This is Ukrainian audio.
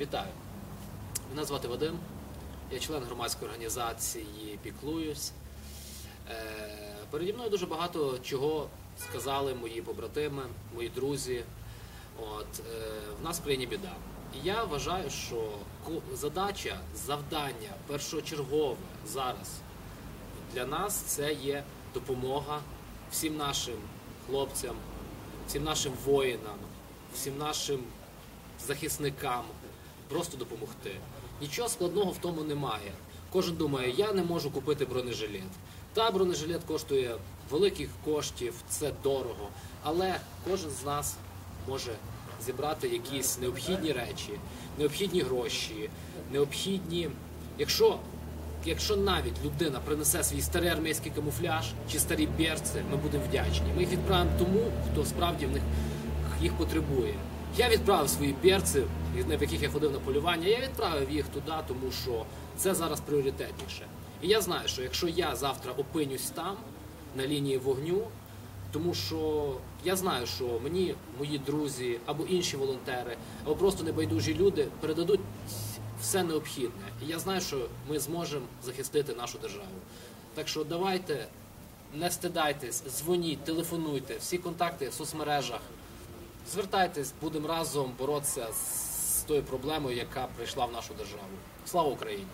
Вітаю! Мене звати Вадим, я член громадської організації Піклуюсь. Е, Переді мною дуже багато чого сказали мої побратими, мої друзі. От, е, в нас в країні біда. І я вважаю, що задача, завдання першочергове зараз для нас це є допомога всім нашим хлопцям, всім нашим воїнам, всім нашим захисникам просто допомогти. Нічого складного в тому немає. Кожен думає, я не можу купити бронежилет. Та бронежилет коштує великих коштів, це дорого. Але кожен з нас може зібрати якісь необхідні речі, необхідні гроші, необхідні. Якщо, якщо навіть людина принесе свій старий армійський камуфляж чи старі берці, ми будемо вдячні. Ми їх відправимо тому, хто справді в них їх потребує. Я відправив свої перці, в яких я ходив на полювання. Я відправив їх туди, тому що це зараз пріоритетніше. І я знаю, що якщо я завтра опинюсь там, на лінії вогню, тому що я знаю, що мені мої друзі або інші волонтери, або просто небайдужі люди передадуть все необхідне. І я знаю, що ми зможемо захистити нашу державу. Так що давайте, не стидайтесь, дзвоніть, телефонуйте, всі контакти в соцмережах. Звертайтесь, будемо разом боротися з тою проблемою, яка прийшла в нашу державу. Слава Україні!